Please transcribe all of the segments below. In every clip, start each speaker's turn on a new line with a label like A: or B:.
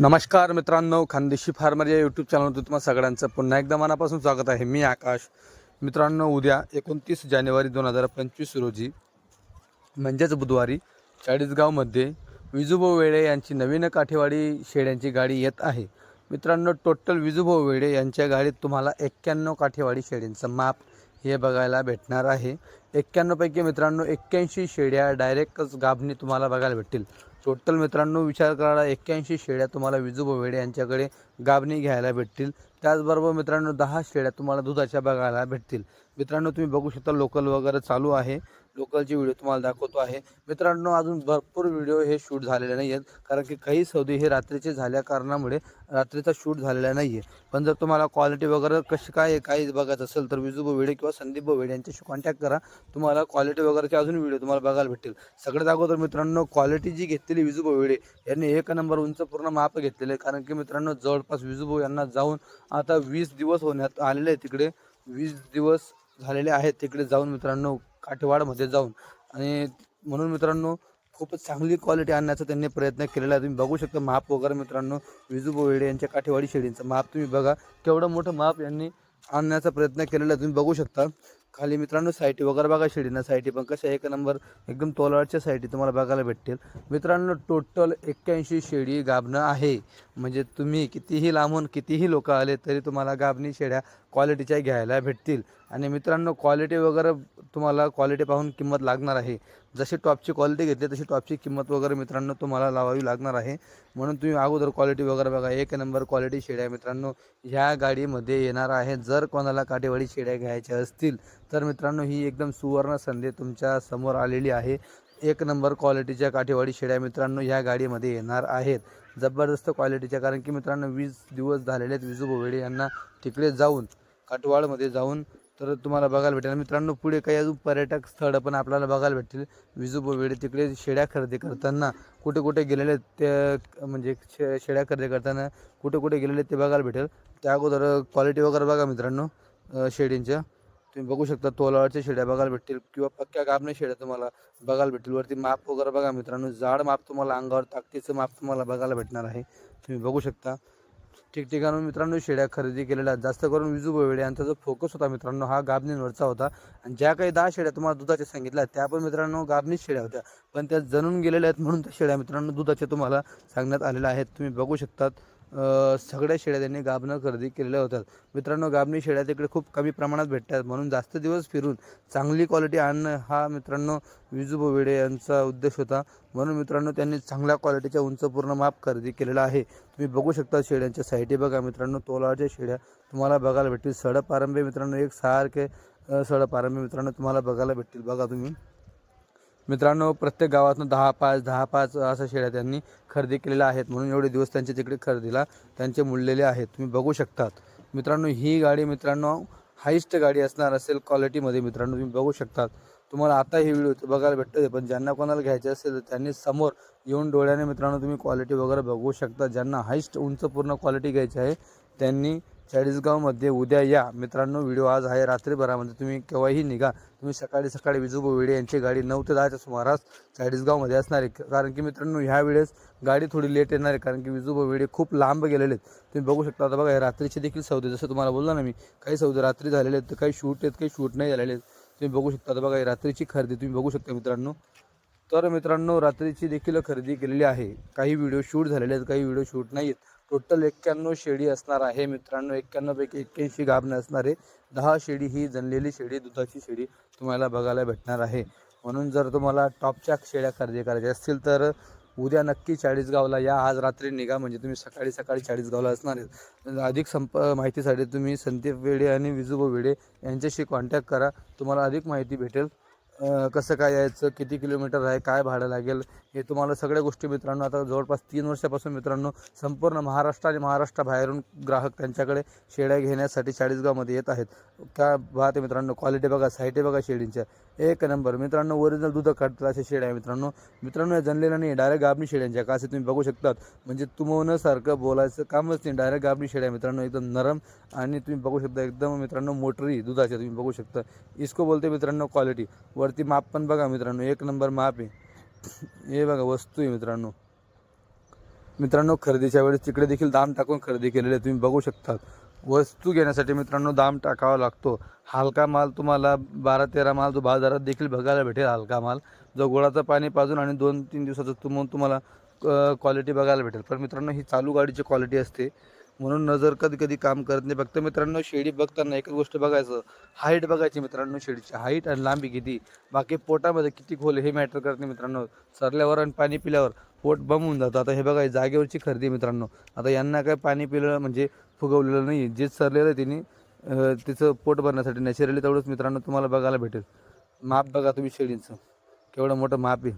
A: नमस्कार मित्रांनो खानदेशी फार्मर या यूट्यूब चॅनलवर तुम्हाला सगळ्यांचं पुन्हा एकदा मनापासून स्वागत आहे. मी आकाश. मित्रांनो उद्या एकोणतीस जानेवारी दोन हजार पंचवीस रोजी म्हणजेच बुधवारी चाळीसगावमध्ये विजूभाऊ वेळे यांची नवीन काठेवाडी शेड्यांची गाडी येत आहे. मित्रांनो टोटल विजूभाऊ वेळे यांच्या गाडीत तुम्हाला एक्क्याण्णव काठेवाडी शेळ्यांचं माप हे बघायला भेटणार आहे. एक्क्याण्णवपैकी मित्रांनो एक्क्याऐंशी शेड्या डायरेक्टच गाभणी तुम्हाला बघायला भेटतील. टोटल मित्रांनो विचार करा एक्क्याऐंशी शेळ्या तुम्हाला विजू वेडे यांच्याकडे गाभणी घ्यायला भेटतील. त्याचबरोबर मित्रांनो दहा शेळ्या तुम्हाला दुधाच्या बघायला भेटतील. मित्रांनो तुम्ही बघू शकता लोकल वगैरे चालू आहे. लोकलचे व्हिडिओ तुम्हाला दाखवतो आहे. मित्रांनो अजून भरपूर व्हिडिओ हे शूट झालेले नाही आहेत. कारण की काही सौदे हे रात्रीचे झाल्या कारणामुळे रात्रीचा शूट झालेला नाही आहे. पण जर तुम्हाला क्वालिटी वगैरे कशी काय आहे, काही बघायचं असेल तर विजू वेडे किंवा संदीप वेडे यांच्याशी कॉन्टॅक्ट करा. तुम्हाला क्वालिटी वगैरेचे अजून व्हिडिओ तुम्हाला बघायला भेटतील. सगळ्यात अगोदर मित्रांनो क्वालिटी जी घेतलेली विजू वेडे यांनी एक नंबर उंच पूर्ण माप घेतलेले आहे. कारण की मित्रांनो जवळपास विजूभाऊ यांना जाऊन आता वीस दिवस होण्यात आलेले आहे तिकडे. वीस दिवस झालेले आहेत तिकडे जाऊन मित्रांनो. काठेवाडमध्ये जाऊन. आणि म्हणून मित्रांनो खूपच चांगली क्वालिटी आणण्याचा त्यांनी प्रयत्न केलेला आहे. तुम्ही बघू शकता माप वगैरे मित्रांनो विजू बोवेडे यांच्या काठेवाडी शेळींचं माप तुम्ही बघा. केवढं मोठं माप यांनी आणण्याचा प्रयत्न केलेला आहे. तुम्ही बघू शकता. खाली मित्रांनो साईटी वगैरे बघा शेळींना साईटी पण कशा एक नंबर एकदम तोलाळच्या साईटी तुम्हाला बघायला भेटतील. मित्रांनो टोटल एक्क्याऐंशी शेळी गाभणं आहे. म्हणजे तुम्ही कितीही लांबून कितीही लोक आले तरी तुम्हाला गाभणी शेड्या क्वालिटीच्या घ्यायला भेटतील. आणि मित्रांनो क्वालिटी वगैरे तुम्हाला क्वालिटी पाहून किंमत लागणार आहे. जशी टॉपची क्वालिटी घेतली तशी टॉपची किंमत वगैरे मित्रांनो तुम्हाला लावावी लागणार आहे. म्हणून तुम्ही अगोदर क्वालिटी वगैरे बघा. एक नंबर क्वालिटी शेड्या मित्रांनो. ह्या गाडीमध्ये येणार आहे. जर कोणाला काटेवाडी शेड्या घ्यायच्या असतील तर मित्रांनो ही एकदम सुवर्ण संधी तुमच्यासमोर आलेली आहे. एक नंबर क्वालिटीच्या काठेवाडी शेड्या मित्रांनो ह्या गाडीमध्ये येणार आहेत. जबरदस्त क्वालिटीच्या कारण की मित्रांनो वीस दिवस झालेले आहेत. विजू बोवेडे यांना तिकडे जाऊन काटवाडमध्ये जाऊन तर तुम्हाला बघायला भेटेल. मित्रांनो पुढे काही अजून पर्यटक स्थळं पण आपल्याला बघायला भेटतील. विजू वेळे तिकडे शेड्या खरेदी करताना कुठे कुठे गेलेले ते म्हणजे शे शेड्या खरेदी करताना कुठे कुठे गेलेले ते बघायला भेटेल. त्या अगोदर क्वालिटी वगैरे बघा मित्रांनो शेडींच्या. तुम्ही बघू शकता तोलावरच्या शेड्या बघायला भेटतील किंवा पक्क्या गाबण्या शेड्या तुम्हाला बघायला भेटतील. वरती माप वगैरे बघा मित्रांनो जाड माप तुम्हाला अंगावर ताकदीचं माप तुम्हाला बघायला भेटणार आहे. तुम्ही बघू शकता. ठिकठिकाणून मित्रांनो शेड्या खरेदी केलेल्या आहेत. जास्त करून विजू बोवेडे यांचा जो फोकस होता मित्रांनो हा गाबणींवरचा होता. आणि ज्या काही दहा शेड्या तुम्हाला दुधाच्या सांगितल्या त्या पण मित्रांनो गाबणीच शेड्या होत्या. पण त्या जणून गेलेल्या आहेत म्हणून त्या शेड्या मित्रांनो दुधाच्या तुम्हाला सांगण्यात आलेल्या आहेत. तुम्ही बघू शकतात. सगळ्या शेळ्या त्यांनी गाभणं खरेदी केलेल्या होतात मित्रांनो गाबणी शेळ्या तिकडे खूप कमी प्रमाणात भेटतात. म्हणून जास्त दिवस फिरून चांगली क्वालिटी आणणं हा मित्रांनो विजू बोवेडे यांचा उद्देश होता. म्हणून मित्रांनो त्यांनी चांगल्या क्वालिटीच्या उंच पूर्ण माप खरेदी केलेला आहे. तुम्ही बघू शकता शेळ्यांच्या साईटी बघा मित्रांनो तोलाच्या शेळ्या तुम्हाला बघायला भेटतील. सडपारंभे मित्रांनो एक सारखे सडपारंभे मित्रांनो तुम्हाला बघायला भेटतील. बघा तुम्ही. मित्रांनो प्रत्येक गावातून दहा पाच दहा पाच अशा शेळ्या त्यांनी खरेदी केलेल्या आहेत. म्हणून एवढे दिवस त्यांच्या तिकडे खरेदीला त्यांचे मुडलेले आहेत. तुम्ही बघू शकतात. मित्रांनो ही गाडी मित्रांनो हाईस्ट गाडी असणार असेल क्वालिटीमध्ये मित्रांनो तुम्ही बघू शकतात. तुम्हाला आता ही व्हिडिओ बघायला भेटतो पण ज्यांना कोणाला घ्यायचे असेल तर त्यांनी समोर येऊन डोळ्याने मित्रांनो तुम्ही क्वालिटी वगैरे बघू शकता. ज्यांना हाईस्ट उंच पूर्ण क्वालिटी घ्यायची आहे त्यांनी चाळीसगावमध्ये उद्या या. मित्रांनो व्हिडिओ आज आहे रात्रीभरामध्ये. तुम्ही केव्हाही निघा. तुम्ही सकाळी सकाळी विजू वेडे यांची गाडी नऊ ते दहाच्या सुमारास चाळीसगावमध्ये असणार. आहे कारण की मित्रांनो ह्या वेळेस गाडी थोडी लेट येणार आहे. कारण की विजू वेडे खूप लांब गेलेले आहेत. तुम्ही बघू शकता आता बघा रात्रीचे देखील सौदे. जसं तुम्हाला बोललो ना मी काही सौदे रात्री झालेले आहेत तर काही शूट आहेत काही शूट नाही झालेले आहेत. तुम्ही बघू शकता आता बघा रात्रीची खरेदी. तुम्ही बघू शकता मित्रांनो. तर मित्रांनो रात्रीची देखील खरेदी केलेली आहे. काही व्हिडिओ शूट झालेले आहेत काही व्हिडिओ शूट नाही आहेत. टोटल एक्क्याण्णव शेळी असणार आहे मित्रांनो. एक्क्याण्णवपैकी एक्क्याऐंशी गाभणे असणारे दहा शेळी ही जनलेली शेळी दुधाची शेळी तुम्हाला बघायला भेटणार आहे. म्हणून जर तुम्हाला टॉपच्या शेळ्या खरेदी करायच्या असतील तर उद्या नक्की चाळीसगावला या. आज रात्री निघा म्हणजे तुम्ही सकाळी सकाळी चाळीसगावला असणार आहेत अधिक संप माहितीसाठी तुम्ही संदीप वेडे आणि विजूभाऊ वेडे यांच्याशी कॉन्टॅक्ट करा. तुम्हाला अधिक माहिती भेटेल. कसं काय यायचं किती किलोमीटर आहे काय भाडं लागेल हे तुम्हाला सगळ्या गोष्टी मित्रांनो आता जवळपास तीन वर्षापासून मित्रांनो संपूर्ण महाराष्ट्र आणि महाराष्ट्राबाहेरून ग्राहक त्यांच्याकडे शेळ्या घेण्यासाठी चाळीसगावमध्ये येत आहेत. त्या पाहते आहे मित्रांनो क्वालिटी बघा साईटी बघा शेळींच्या. एक नंबर. मित्रांनो ओरिजिनल दूध काढतात अशा शेळ्या आहे मित्रांनो. मित्रांनो या जनलेल्या नाही डायरेक्ट गाबणी शेळ्यांच्या. का असे तुम्ही बघू शकतात? म्हणजे तुमवण्यासारखं बोलायचं कामच नाही. डायरेक्ट गाबणी शेळ्या मित्रांनो एकदम नरम आणि तुम्ही बघू शकता एकदम मित्रांनो मोटरी दुधाच्या तुम्ही बघू शकता. इसको बोलते मित्रांनो क्वालिटी वरती माप पण बघा मित्रांनो एक नंबर माप आहे. हे बघा वस्तू आहे मित्रांनो. मित्रांनो खरेदीच्या वेळेस तिकडे देखील दाम टाकून खरेदी केलेले आहे. तुम्ही बघू शकता वस्तू घेण्यासाठी मित्रांनो दाम टाकावा लागतो. हलका माल तुम्हाला बारा तेरा माल जो बाजारात देखील बघायला भेटेल हलका माल. जो गोळाचं पाणी पाजून आणि दोन तीन दिवसाचं तुमून तुम्हाला क्वालिटी बघायला भेटेल. पण मित्रांनो ही चालू गाडीची क्वालिटी असते. म्हणून नजर कधी कधी काम करत नाही. फक्त मित्रांनो शेळी बघताना एकच गोष्ट बघायचं. हाईट बघायची मित्रांनो शेळीची हाईट आणि लांबी किती? बाकी पोटामध्ये किती खोल हे मॅटर करत नाही मित्रांनो. सरल्यावर आणि पाणी पिल्यावर पोट बमवून जातं. आता हे बघा जागेवरची खरेदी मित्रांनो. आता यांना काय पाणी पिलं म्हणजे फुगवलेलं नाही जे सरलेलं आहे त्यांनी तिचं पोट भरण्यासाठी नॅचरली तेवढंच मित्रांनो तुम्हाला बघायला भेटेल. माप बघा तुम्ही शेळींचं केवढं मोठं माप आहे.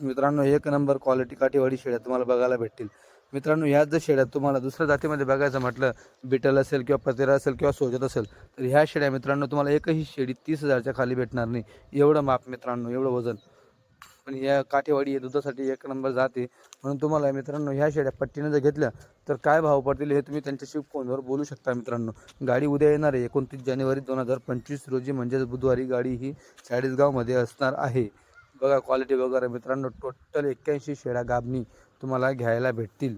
A: मित्रांनो एक नंबर क्वालिटी काठीवाडी शेळ्या तुम्हाला बघायला भेटतील. मित्रांनो ह्याच जर शेळ्या तुम्हाला दुसऱ्या जातीमध्ये बघायचं म्हटलं बिटल असेल किंवा पतेरा असेल किंवा सोजत असेल तर ह्या शेळ्या मित्रांनो तुम्हाला एकही शेळी तीस हजारच्या खाली भेटणार नाही. एवढं माप मित्रांनो एवढं वजन. पण या काठेवाडी या दुधासाठी एक नंबर जाते म्हणून तुम्हाला मित्रांनो ह्या शेड्या पट्टीने जर घेतल्या तर काय भाव पडतील हे तुम्ही त्यांच्याशी फोनवर बोलू शकता मित्रांनो. गाडी उद्या येणार आहे एकोणतीस जानेवारी दोन हजार पंचवीस रोजी म्हणजेच बुधवारी गाडी ही चाळीसगावमध्ये असणार आहे. बघा क्वालिटी वगैरे मित्रांनो टोटल एक्क्याऐंशी शेळ्या गाबणी तुम्हाला घ्यायला भेटतील.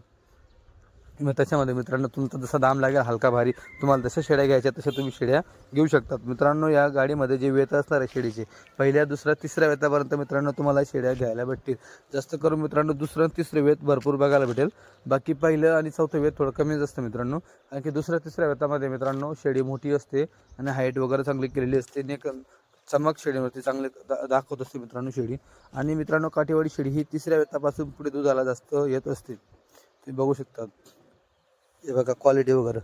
A: मग त्याच्यामध्ये मित्रांनो तुमचा जसा दाम लागेल हलका भारी तुम्हाला जशा शेड्या घ्यायच्या तशा तुम्ही शेड्या घेऊ शकतात मित्रांनो या गाडीमध्ये जे वेत असणार आहे शेडीचे पहिल्या दुसऱ्या तिसऱ्या वेतापर्यंत मित्रांनो तुम्हाला शेड्या घ्यायला भेटतील. जास्त करून मित्रांनो दुसरं तिसरं वेत भरपूर बघायला भेटेल. बाकी पहिलं आणि चौथं वेत थोडं कमीच असतं मित्रांनो. आणखी दुसऱ्या तिसऱ्या वेतामध्ये मित्रांनो शेडी मोठी असते आणि हाईट वगैरे चांगली केलेली असते. नेक चमक शेळीवरती चांगले दा दाखवत असते मित्रांनो शेळी. आणि मित्रांनो काठेवाडी शेळी ही तिसऱ्या वेतापासून पुढे दुधाला जास्त येत असते. तुम्ही बघू शकता. हे बघा क्वालिटी वगैरे.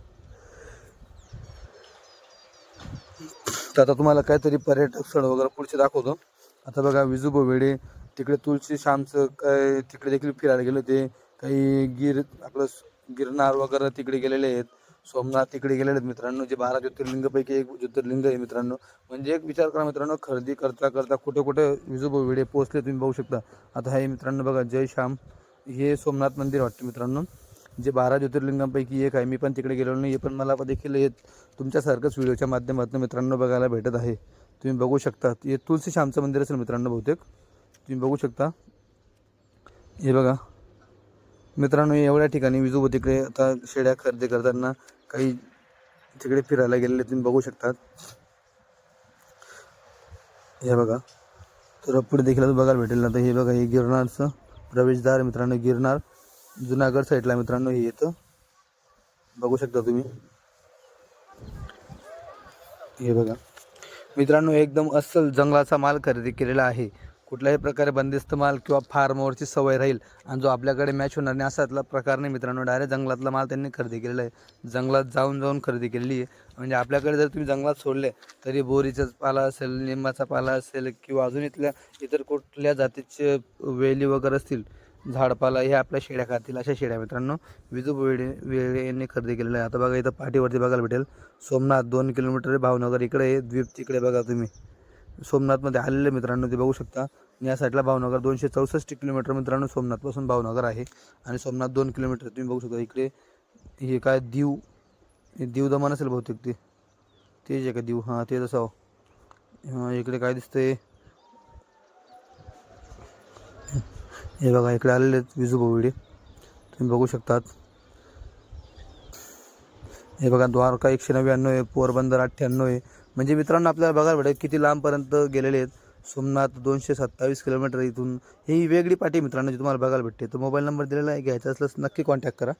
A: तर आता तुम्हाला काहीतरी पर्यटक स्थळ वगैरे पुढचे दाखवतो. आता बघा विजुबो वेडे तिकडे तुळशी श्यामचं काय तिकडे देखील फिरायला गेलं ते काही गिर आपलं गिरनार वगैरे तिकडे गेलेले आहेत. सोमनाथ तिकडे गेलेले आहेत मित्रांनो जे बारा ज्योतिर्लिंगपैकी एक ज्योतिर्लिंग आहे मित्रांनो. म्हणजे एक विचार करा मित्रांनो खरेदी करता करता कुठे कुठे विजूबो वेळे पोहोचले तुम्ही बघू शकता. आता हे मित्रांनो बघा जय श्याम. हे सोमनाथ मंदिर वाटतं मित्रांनो. जे बारा ज्योतिर्लिंगांपैकी एक आहे मी पण तिकडे गेलेलो नाही हे पण मला देखील हे तुमच्यासारखंच व्हिडिओच्या माध्यमातून मित्रांनो बघायला भेटत आहे. तुम्ही बघू शकता हे तुलसी श्यामचं मंदिर असेल मित्रांनो बहुतेक. तुम्ही बघू शकता. हे बघा. मित्रांनो एवढ्या ठिकाणी विजू तिकडे आता शेड्या खरेदी करताना काही तिकडे फिरायला गेलेले तुम्ही बघू शकतात. हे बघा. तर पुढे देखील बघायला भेटेल ना. तर हे बघा हे गिरनारचं प्रवेशद्वार मित्रांनो गिरनार. जुनागड साईडला मित्रांनो हे येतं. बघू शकता तुम्ही. हे बघा. मित्रांनो एकदम अस्सल जंगलाचा माल खरेदी केलेला आहे. कुठल्याही प्रकारे बंदिस्त माल किंवा फार्मवरची सवय राहील आणि जो आपल्याकडे मॅच होणार नाही असातला प्रकार नाही मित्रांनो. डायरेक्ट जंगलातला माल त्यांनी खरेदी केलेला आहे. जंगलात जाऊन जाऊन खरेदी केलेली आहे. म्हणजे आपल्याकडे जर तुम्ही जंगलात सोडले तरी बोरीचा पाला असेल लिंबाचा पाला असेल किंवा अजून इथल्या इतर कुठल्या जातीचे वेली वगैरे असतील झाडपाला हे आपल्या शेड्या खातील अशा शेड्या मित्रांनो. विजू वेळे वेळे यांनी खरेदी केलेलं आहे. आता बघा इथं पाठीवरती बघायला भेटेल. सोमनाथ दोन किलोमीटर भावनगर इकडे आहे. द्वीप तिकडे बघा तुम्ही. सोमनाथमध्ये आलेले मित्रांनो ते बघू शकता. या साईडला भावनगर दोनशे चौसष्ट किलोमीटर मित्रांनो सोमनाथपासून भावनगर आहे. आणि सोमनाथ दोन किलोमीटर तुम्ही बघू शकता इकडे. हे काय दीव? हे दीव दमन असेल बहुतेक ते. तेच आहे का दीव? हां तेच असावं. हां इकडे काय दिसतंय? हे बघा इकडे आलेले आहेत विजू बोविडे तुम्ही बघू शकतात. हे बघा द्वारका एकशे नव्याण्णव आहे पोरबंदर अठ्ठ्याण्णव आहे. म्हणजे मित्रांनो आपल्याला बघायला भेटेल किती लांबपर्यंत गेलेले आहेत. सोमनाथ दोनशे सत्तावीस किलोमीटर इथून. ही वेगळी पाठी मित्रांनो जी तुम्हाला बघायला भेटते. तो मोबाईल नंबर दिलेला आहे घ्यायचा असल्यास नक्की कॉन्टॅक्ट करा.